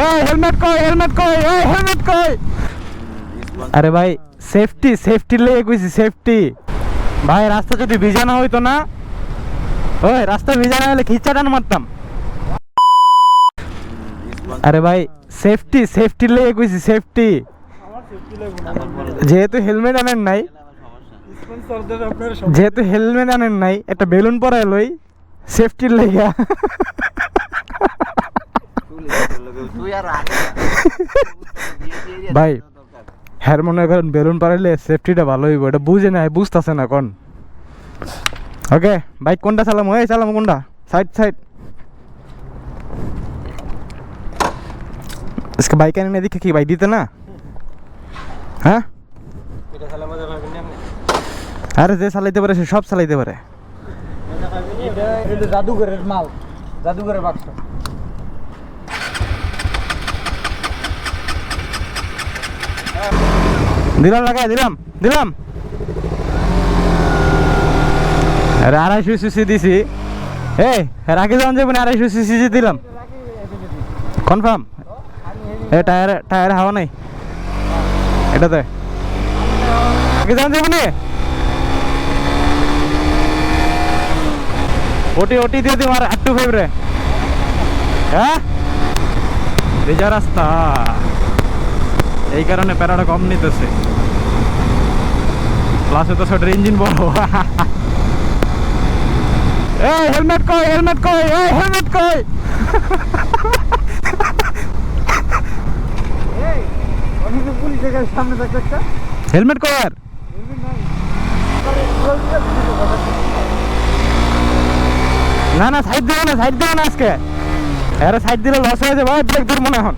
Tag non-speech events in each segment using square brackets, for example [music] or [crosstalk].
এই, হেলমেট কই হেলমেট কই, এই, হেলমেট কই। আরে ভাই সেফটি সেফটি লেগে কইছি সেফটি ভাই, রাস্তা যদি ভিজা না হইতো না, ওই, রাস্তা ভিজা না হলে খিচা টান মারতাম। আরে ভাই সেফটি সেফটি লেগে কইছি সেফটি যেহেতু হেলমেট আনেন নাই, যেহেতু হেলমেট আনেন নাই, একটা বেলুন পরায় লই সেফটির লেগা। [laughs] ভাই হ্যার মনে করেন বেলুন পারাইলে সেফটিটা ভালো হইব এটা বুঝে না বুঝতেছে না কোন ওকে বাইক কোনটা চালাম ওই চালাম কোনটা সাইড সাইড इसके बाइक आने नहीं दिखे कि बाइक दीते ना হ্যাঁ আরে যে চালাইতে পারে সে সব চালাইতে পারে এটা জাদুঘরের মাল জাদুঘরের বাক্স দিলাম লাগাই, দিলাম দিলাম। আরে আড়াইশো সিসি দিছি। এই আগে যখন যাবেন আড়াইশো সিসি দিলাম। কনফার্ম? এ, টায়ার টায়ার হাওয়া নাই। এটাতে। আগে যখন যাবেন ওটি ওটি দিয়ে দিও আর আটটু ফাইভ রে। হ্যাঁ? ভেজা রাস্তা। এই কারণে প্যারাটা কম নিতেছে। প্লাসে তো সেটার ইঞ্জিন বড়। এই হেলমেট কই হেলমেট কই এই হেলমেট কই। সামনে হেলমেট কই আর? না না সাইড দেবো না সাইড দেবো না আজকে। আরে সাইড দিলে লস হয়ে যাবে। ভাই ব্রেক ধরবো না এখন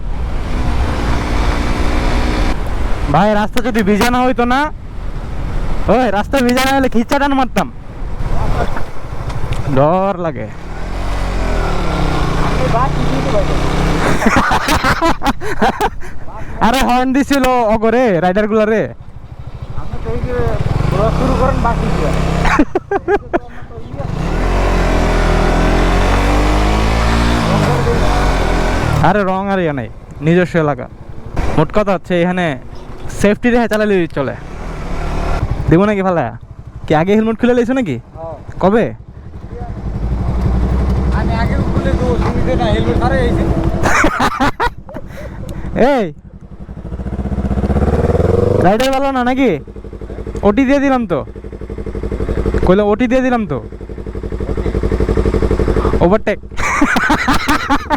ভাই, রাস্তা যদি ভিজা না হইতো না? ওই, রাস্তা ভিজা না হলে খিচা টান মারতাম। ডর লাগে। [laughs] আরে হর্ন দিছিল অগরে রাইডার বাকি দিয়ে আরে রং আর ইয়ে নাই, নিজস্ব এলাকা। মোট কথা হচ্ছে এখানে সেফটি রেখে চালালে চলে। দিব নাকি ফালা? কি আগে হেলমেট খুলে লাইছো নাকি? কবে? আমি আগে খুলে দেবো সুবিধে না হেলমেট আরে এই যে। [laughs] এই। রাইডার ভালো না নাকি? ওটি দিয়ে দিলাম তো। কইলাম ওটি দিয়ে দিলাম তো। ওভারটেক [laughs]